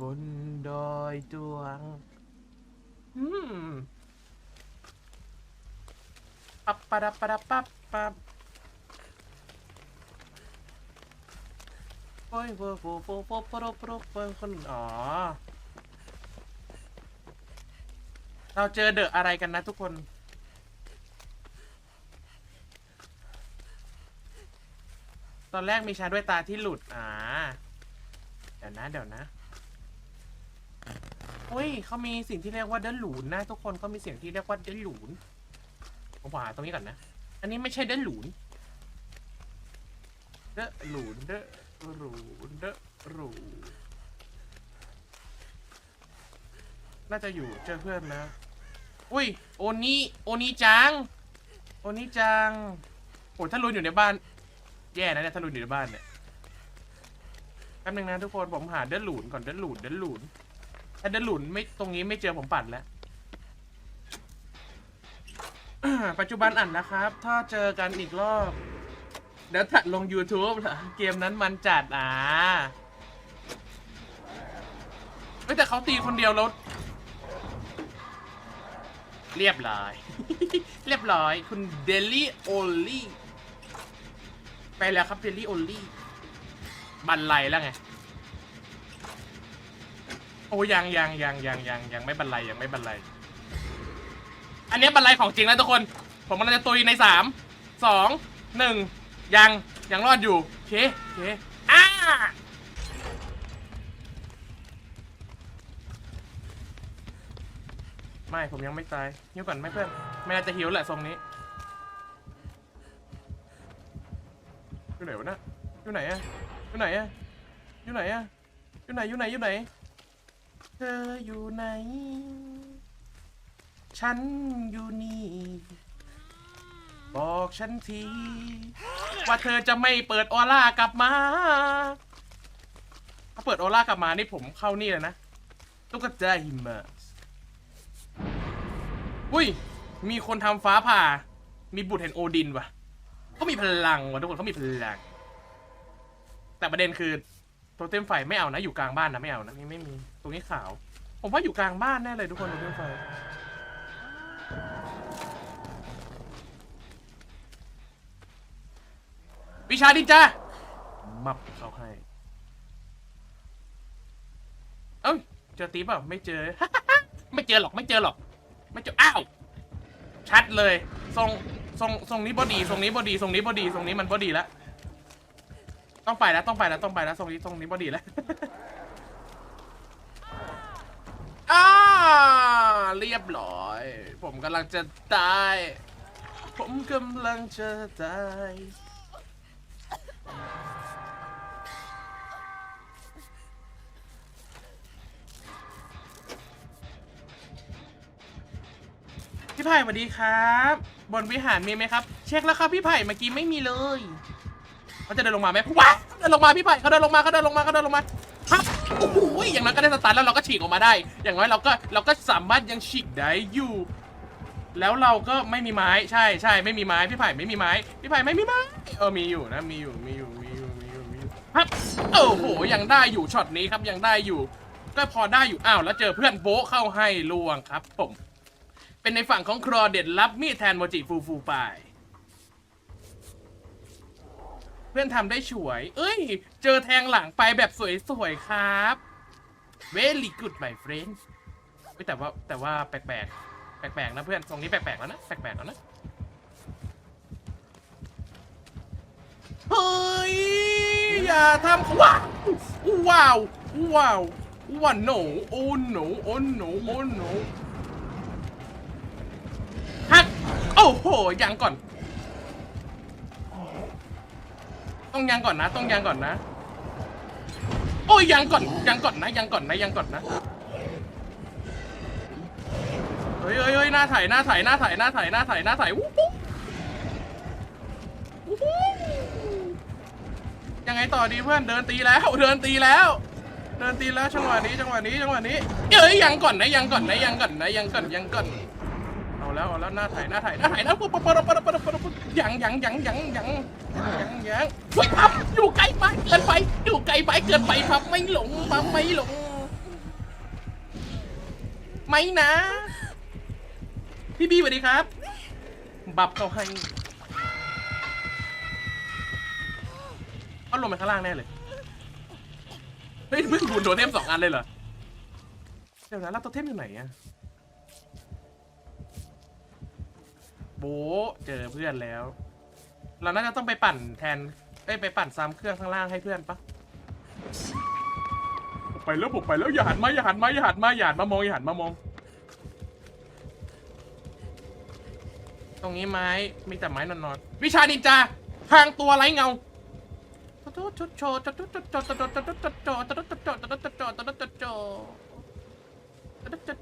บนดอยตวงอืมปับปะดับปะดับปับปับโอ้ยโว้ยโว้ยโว้ยโว้ยโว้ยโว้ยโว้ยคนอ๋อ เราเจอเดอะอะไรกันนะทุกคน ตอนแรกมีชาด้วยตาที่หลุด อ่า เดี๋ยวนะ เดี๋ยวนะ อุ้ยเขามีสิ่งที่เรียกว่าเดินหลูนนะทุกคนก็มีเสียงที่เรียกว่าเดินหลูนผมหาตรงนี้ก่อนนะ อันนี้ไม่ใช่เดินหลูนเดนหลูนเดนหลูนเดนหลูนน่าจะอยู่เจอเพื่อนนะ อุ้ยโอนี่โอนี่จัง โอนี่จังโอ้ถ้ารุนอยู่ในบ้าน แย่นะเนี่ยถ้ารุนอยู่ในบ้านเนี่ยแป๊บนึงนะทุกคนผมหาเดินหลูนก่อนเดินหลูนเดินหลูน ถ้าเดนหลูนไม่ตรงนี้ไม่เจอผมปัดแล้ว ปัจจุบันอ่านนะครับ ถ้าเจอกันอีกรอบ เดี๋ยวถัดลง YouTube เหรอเกมนั้นมันจัดอะเฮ้ยแต่เขาตีคนเดียวแล้ว เรียบร้อย เรียบร้อย คุณเดลี่โอลลี่ไปแล้วครับเดลี่โอลี่บันไลแล้วไง โอ้ยังยังยังยังยังยังไม่บันไลยังไม่บันไลอันนี้ยบันไลของจริงแล้วทุกคน ผมกำลังจะตุยในสามสองหนึ่งยังยังรอดอยู่โอเคโอเคอ้าไม่ผมยังไม่ตายหิวก่อนไหมเพื่อนไม่น่าจะหิวแหละทรงนี้อยู่ไหนวะนะอยู่ไหนอะอยู่ไหนอะอยู่ไหนอะอยู่ไหนอยู่ไหนอยู่ไหน ธออยู่ไหน ฉันอยู่นี่ บอกฉันที ว่าเธอจะไม่เปิดออร่ากลับมา ถ้าเปิดออร่ากลับมานี่ผมเข้านี่เลยนะตุ๊กตาหิมะอุ้ย มีคนทำฟ้าผ่า มีบุตรแห่งโอดินวะเขามีพลังวะทุกคนเขามีพลัง แต่ประเด็นคือ โทเทมไฟไม่เอานะ อยู่กลางบ้านนะไม่เอานะนี่ไม่มีตรงนี้ขาว ผมว่าอยู่กลางบ้านแน่เลยทุกคนโทเทมไฟวิชาดินจ้ามับเขาให้ เอ้ยเจอตีเปล่าไม่เจอ ไม่เจอหรอกไม่เจอหรอก ไม่เจออ้าวชัดเลย ทรงทรงทรงนี้บอดีทรงนี้บอดีทรงนี้บอดีทรงนี้มันบอดีแล้ว ต้องไปแล้วต้องไปแล้วต้องไปแล้วทรงนี้ทรงนี้บอดีแล้วอ่าเรียบร้อย ผมกำลังจะตาย ผมกำลังจะตายพี่ไผ่สวัสดีครับ บนวิหารมีไหมครับ เช็คแล้วครับพี่ไผ่เมื่อกี้ไม่มีเลย เขาจะเดินลงมาไหมว้าเดินลงมาพี่ไผ่เขาเดินลงมาเขาเดินลงมาเขาเดินลงมาครับโอ้โหอย่างนั้นก็ได้สตาร์ทแล้วเราก็ฉีกออกมาได้ อย่างน้อยเราก็เราก็สามารถยังฉีกได้อยู่ แล้วเราก็ไม่มีไม้ใช่ใช่ไม่มีไม้พี่ไผ่ไม่มีไม้พี่ไผ่ไม่มีไม้เออมีอยู่นะมีอยู่มีอยู่มีอยู่มีอยู่มีอยู่ครับโอ้โหยังได้อยู่ช็อตนี้ครับยังได้อยู่ ก็พอได้อยู่อ้าวแล้วเจอเพื่อนโบ๊ะเข้าให้ลวงครับผมเป็นในฝั่งของครอเด็ดรับมีดแทนโมจิฟูฟูไป เพื่อนทำได้ฉวย เอ้ย เจอแทงหลังไปแบบสวยๆครับ very good my friend เฮ้ยแต่ว่าแต่ว่าแปลกๆ แปลกๆนะเพื่อนตรงนี้แปลกๆแล้วนะ แปลกๆแล้วนะ เฮ้ย อย่าทำว้าวว้าวว้าวว้าวโนโอ้โนโอ้โนโอ้โนฮักโอ้โหยังก่อน ต้องยังก่อนนะ ต้องยังก่อนนะ โอ้ยยังก่อนยังก่อนนะ ยังก่อนนะยังก่อนนะเฮ้ยเฮ้ยเฮ้ยหน้าไถหน้าไถหน้าไถหน้าไถหน้าไถหน้าไถวู้ฮู้วู้ฮู้ยังไงต่อดีเพื่อนเดินตีแล้วเดินตีแล้ว เดินตีแล้วจังหวะนี้จังหวะนี้จังหวะนี้เอ้ยยังก่อนนะยังก่อนนะยังก่อนนะยังก่อนยังก่อน เอาแล้วเอาแล้วหน้าไถหน้าไถหน้าไถหน้าปุ๊บปุ๊บปุ๊บปุ๊บปุ๊บปุ๊บปุ๊บยังยังยังยังยังยังยังเฮ้ยพับอยู่ไกลไปเกินไปอยู่ไกลไปเกินไปพับไม่หลงพับไม่หลง ไม่นะ พี่บีสวัสดีครับ บับเขาให้เอาลงไปข้างล่างแน่เลยเฮ้ยเพื่อนคุณโดนเทมสองอันเลยเหรอเดี๋ยวนะรับตัวเทมอยู่ไหนอะ โบะเจอเพื่อนแล้ว เราน่าจะต้องไปปั่นแทนเอ้ยไปปั่นซ้ำเครื่องข้างล่างให้เพื่อนปะผมไปแล้วผมไปแล้วอย่าหันมาอย่าหันมาอย่าหันมาอย่าหันมามองอย่าหันมามอง ตรงนี้ไม้มีแต่ไม้นอนๆวิชานินจาพรางตัวไร้เงา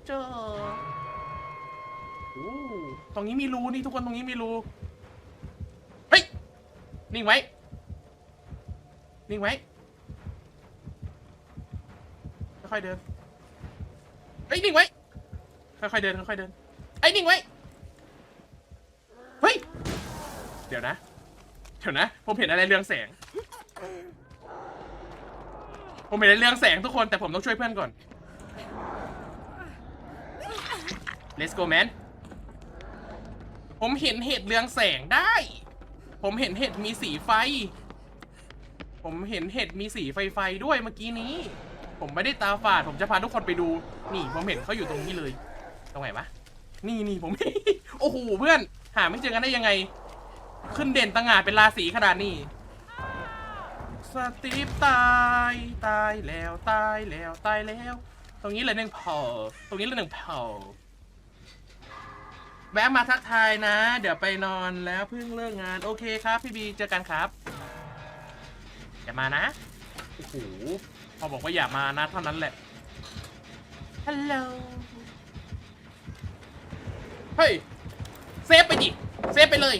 โอ้ ตรงนี้มีรูนี่ทุกคนตรงนี้มีรูเฮ้ยนิ่งไว้ นิ่งไว้ค่อยๆเดินเฮ้ยนิ่งไว้ค่อยๆเดินค่อยๆเดินไอ้ยนิ่งไว้เฮ้ยเดี๋ยวนะเดี๋ยวนะ ผมเห็นอะไรเรืองแสง ผมเห็นอะไรเรืองแสงทุกคนแต่ผมต้องช่วยเพื่อนก่อน Let's go man ผมเห็นเห็ดเรืองแสงได้ ผมเห็นเห็ดมีสีไฟ ผมเห็นเห็ดมีสีไฟไฟด้วยเมื่อกี้นี้ ผมไม่ได้ตาฝาด ผมจะพาทุกคนไปดู นี่ผมเห็นเขาอยู่ตรงนี้เลย ตรงไหนวะ นี่นี่ผมโอ้โหเพื่อน หาไม่เจอกันได้ยังไง ขึ้นเด่นต่างหากเป็นราศีขนาดนี้ สตีฟตายตายแล้วตายแล้วตายแล้ว ตรงนี้เลยหนึ่งเผาตรงนี้เลยหนึ่งเผา แวะมาทักทายนะ เดี๋ยวไปนอนแล้วเพิ่งเลิกงาน โอเคครับ พี่บีเจอกันครับ อย่ามานะ โอ้โห พอบอกว่าอย่ามานะเท่านั้นแหละ ฮัลโหล เฮ้ย เซฟไปดิ เซฟไปเลย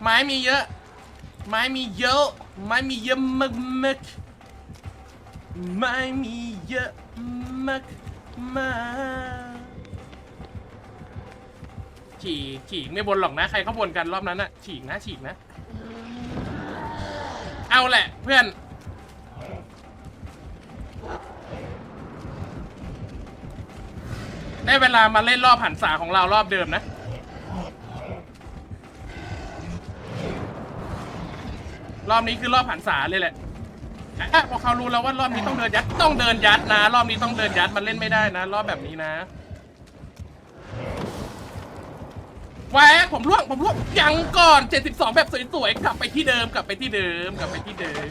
ไม้มีเยอะ ไม้มีเยอะ ไม้มีเยอะมากมากไม้มีเยอะมากมาก ฉีกฉีกไม่บนหรอกนะ ใครเขาบนกันรอบนั้นอะฉีกนะฉีกนะ เอาแหละเพื่อน ได้เวลามาเล่นรอบหันษาของเรารอบเดิมนะ รอบนี้คือรอบหันษาเลยแหละอะพอเขารู้แล้วว่ารอบนี้ต้องเดินยัด ต้องเดินยัดนะ รอบนี้ต้องเดินยัดมันเล่นไม่ได้นะ รอบแบบนี้นะ แหวกผมล่วงผมล่วงยังก่อน 72 แบบสวยๆกลับไปที่เดิมกลับไปที่เดิมกลับไปที่เดิม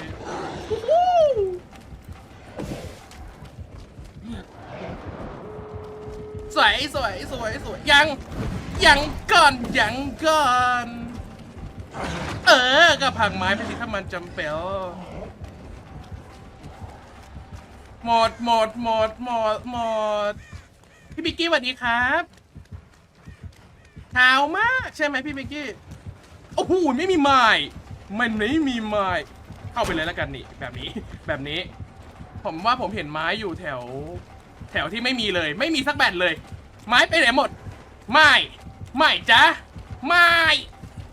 วู้ฮู้สวยสวยสวยสวยยังยังก่อนยังก่อน เออก็พังไม้ไปสิถ้ามันจำเป็นหมดหมดหมดหมดหมดพี่บิกกี้สวัสดีครับ เช้ามากใช่ไหมพี่บิกกี้ โอ้โหไม่มีไม้มันไม่มีไม้เข้าไปเลยแล้วกันนี่แบบนี้แบบนี้ ผมว่าผมเห็นไม้อยู่แถว แถวที่ไม่มีเลย ไม่มีสักแบตเลย ไม้ไปไหนหมด ไม่ไม่จ้ะไม่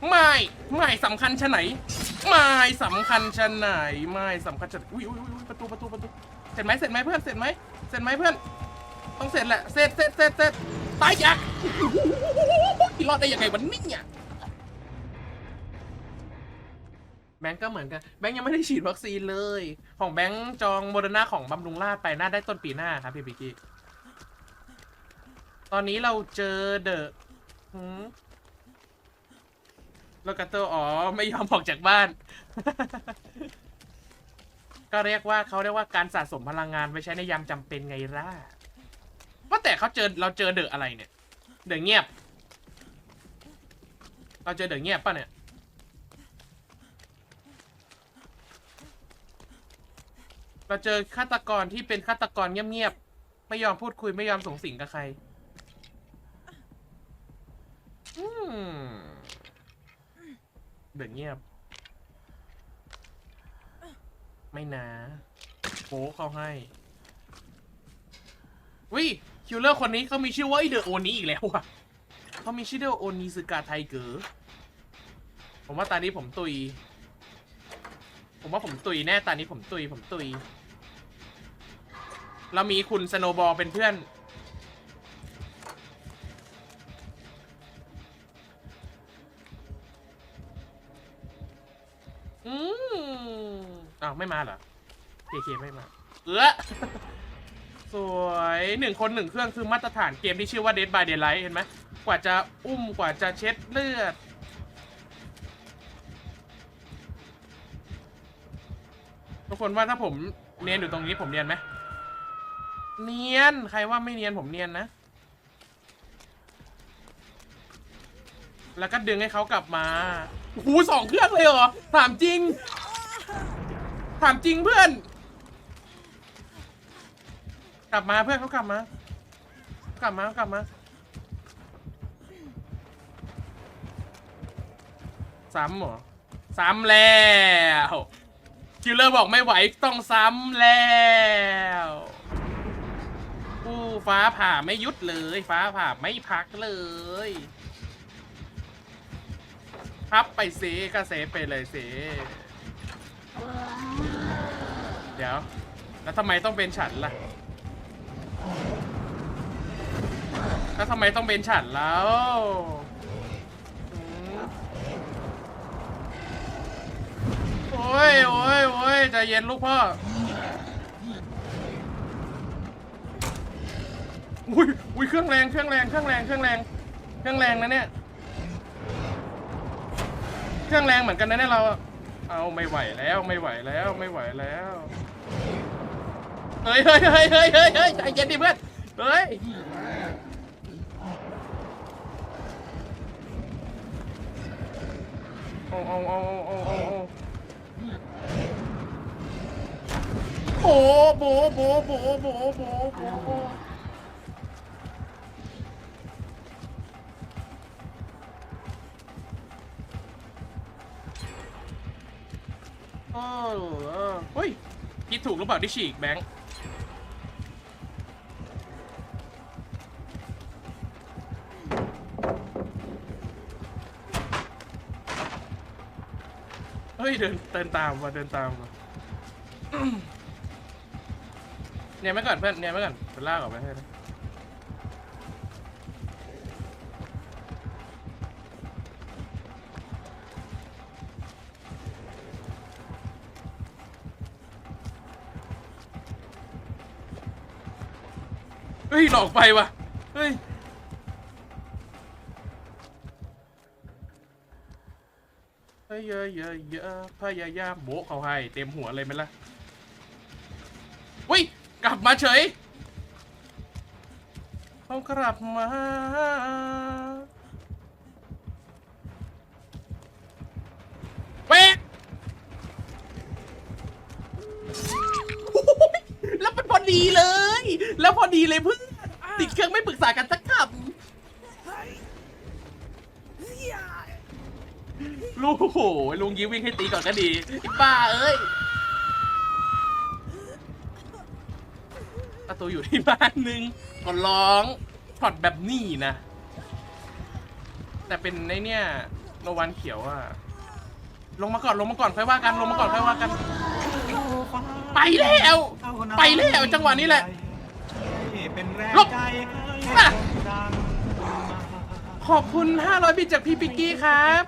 ไม่ไม่สำคัญชะไหนไม่สำคัญชะไหนไม่สำคัญชะอุ้ยอุ้ยอุ้ยประตูประตูประตูเสร็จไหมเสร็จไหมเพื่อนเสร็จไหมเสร็จไหมเพื่อน ต้องเสร็จแหละเสร็จเสร็จเสร็จเสร็จ ตายยักษ์รอดได้ยังไงวันนี้เนี่ยแบงก์ก็เหมือนกัน แบงก์ยังไม่ได้ฉีดวัคซีนเลย ของแบงก์จองโมเดอร์นาของบำรุงราษฎร์ไปน่าได้ต้นปีหน้าครับพี่บิกกี้ ตอนนี้เราเจอเดอะโลกาโตอ๋อ ไม่ยอมออกจากบ้าน ก็เรียกว่าเขาเรียกว่าการสะสมพลังงานไว้ใช้ในยามจำเป็นไงล่ะ ว่าแต่เขาเจอเราเจอเดอะอะไรเนี่ย เดอะเงียบ เราเจอเดอะเงียบป่ะเนี่ย เราเจอฆาตกรที่เป็นฆาตกรเงียบๆ ไม่ยอมพูดคุยไม่ยอมส่งสิงกับใคร อืมเดือดเงียบ ไม่นะโป๊เขาให้วิ คิลเลอร์คนนี้เขามีชื่อว่าไอเดอะโอนี้อีกแล้วอะเขามีชื่อเดอะโอนีสึกาไทเกอร์ผมว่าตอนนี้ผมตุย ผมว่าผมตุยแน่ตานี้ผมตุยผมตุย เรามีคุณสโนบอลเป็นเพื่อน อืมอ้าวไม่มาเหรอเคเคไม่มา เออ สวยหนึ่งคนหนึ่งเครื่องคือมาตรฐานเกมที่ชื่อว่า Dead by Daylight เห็นไหมกว่าจะอุ้มกว่าจะเช็ดเลือด ทุกคนว่าถ้าผมเนียนอยู่ตรงนี้ผมเนียนไหมเนียน ใครว่าไม่เนียนผมเนียนนะ แล้วก็ดึงให้เขากลับมาโอ้โหสองเครื่องเลยเหรอ ถามจริง ถามจริงเพื่อน กลับมาเพื่อนเขากลับมา กลับมากลับมาซ้ำเหรอ ซ้ำแล้วคิลเลอร์บอกไม่ไหวต้องซ้ำแล้วอู้ฟ้าผ่าไม่หยุดเลย ฟ้าผ่าไม่พักเลยพับไปเซก็เซไปเลยเซเดี๋ยว แล้วทำไมต้องเป็นฉันล่ะ แล้วทำไมต้องเป็นฉันแล้วโอ้ยโอ้ยโอ้ยใจเย็นลูกพ่อ อุ้ยอุ้ยเครื่องแรงเครื่องแรงเครื่องแรงเครื่องแรงเครื่องแรงนะเนี่ย เครื่องแรงเหมือนกันนะเนี่ยเรา เอาไม่ไหวแล้วไม่ไหวแล้วไม่ไหวแล้วเฮ้ยเฮ้ยเฮ้ยเฮ้ยเฮ้ยเฮ้ยใจเย็นดิเพื่อนเฮ้ย เอาเอาเอาเอาเอาเอาโอ้โบโบโบโบโบโบโบโอ้เฮ้ยคิดถูกหรือเปล่าที่ฉีกแบงค์ ยเดินเดินตามมาเดินตามมาเนี่ยไม่ก่อนเพื่อนเนี่ยไม่ก่อนเป็นลากออกไปให้นะเฮ้ยหลอกไปว่ะเฮ้ย เยอะเยอะเยอะพยายามโบะเขาให้ เต็มหัวเลยไหมล่ะอุ้ย กลับมาเฉยเขากลับมา เป๊ะแล้วมันพอดีเลย แล้วพอดีเลยเพื่อติดเครื่องไม่ปรึกษากันสักคำ ลูกโอ้โหลุงยิ้มวิ่งให้ตีก่อนก็ดีไอ้ป้าเอ้ยประตูอยู่ที่บ้านนึงก็ร้องช็อตแบบนี้นะ แต่เป็นในเนี่ยโนวันเขียวอะลงมาก่อนลงมาก่อนค่อยว่ากันลงมาก่อนค่อยว่ากัน ไปแล้วไปแล้วจังหวะนี้แหละเป็นแรงลบใจอะให้ดังขอบคุณ 500 บิตจากพี่ปิกกี้ครับ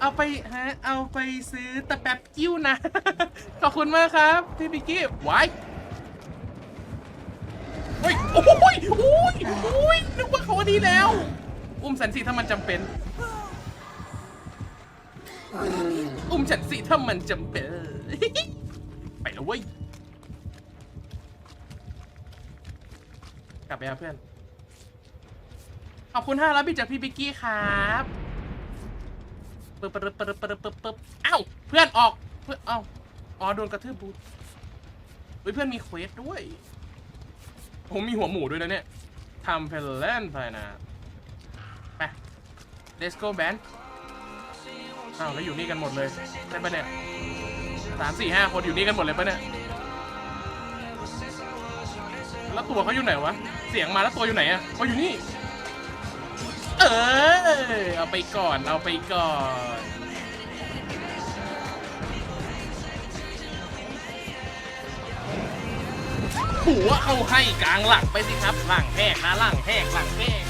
เอาไปฮะเอาไปซื้อตะแป๊บกิ้วนะ ขอบคุณมากครับพี่ปิกกี้ไว้โอ้ยโอ้ยโอ้ยโอ้ยนึกว่าเขาดีแล้ว อุ้มฉันสิถ้ามันจำเป็น อุ้มฉันสิถ้ามันจำเป็น ไปแล้วเว้ย กลับไปครับเพื่อน ขอบคุณห้าร้อยบิตจากพี่บิกกี้ครับ ปึ๊บปึ๊บปึ๊บปึ๊บปึ๊บปึ๊บเอ้าเพื่อนออกเพื่อนเอ้าอ๋อโดนกระทืบบูทเฮ้ยเพื่อนมีเควสด้วยผมมีหัวหมูด้วยนะเนี่ยทำเพลเลนไปนะไป let's go band อ้าวแล้วอยู่นี่กันหมดเลยใช่ปะเนี่ยสามสี่ห้าคนอยู่นี่กันหมดเลยปะเนี่ยแล้วตัวเขาอยู่ไหนวะเสียงมาแล้วตัวอยู่ไหนอะเขาอยู่นี่ อเอาไปก่อนเอาไปก่อนหัวเอาให้กลางหลังไปสิครับหลังแหกนะหลังแหกหลังแหก